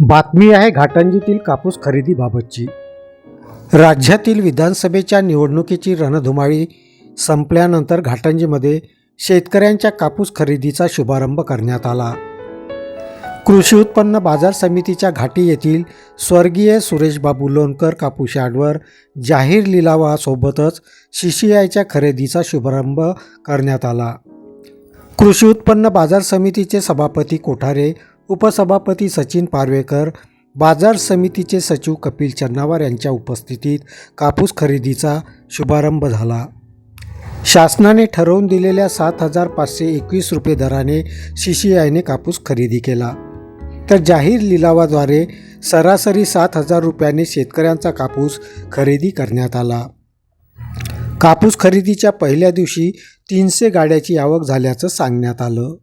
बातमी आहे घाटंजीतील कापूस खरेदीबाबतची. राज्यातील विधानसभेच्या निवडणुकीची रणधुमाळी संपल्यानंतर घाटंजीमध्ये शेतकऱ्यांच्या कापूस खरेदीचा शुभारंभ करण्यात आला. कृषी उत्पन्न बाजार समितीच्या घाटी येथील स्वर्गीय सुरेशबाबू लोणकर कापूस यार्डवर जाहीर लिलावासोबतच सीसीआयच्या खरेदीचा शुभारंभ करण्यात आला. कृषी उत्पन्न बाजार समितीचे सभापती कोठारे उपसभापती सचिन पारवेकर बाजार समितीचे सचिव कपिल चन्नावर यांच्या उपस्थितीत कापूस खरेदीचा शुभारंभ झाला. शासनाने ठरवून दिलेल्या सात हजार पाचशे एकवीस रुपये दराने सी सी आयने कापूस खरेदी केला. तर जाहीर लिलावाद्वारे सरासरी सात हजार रुपयाने शेतकऱ्यांचा कापूस खरेदी करण्यात आला. कापूस खरेदीच्या पहिल्या दिवशी तीनशे गाड्याची आवक झाल्याचं सांगण्यात आलं.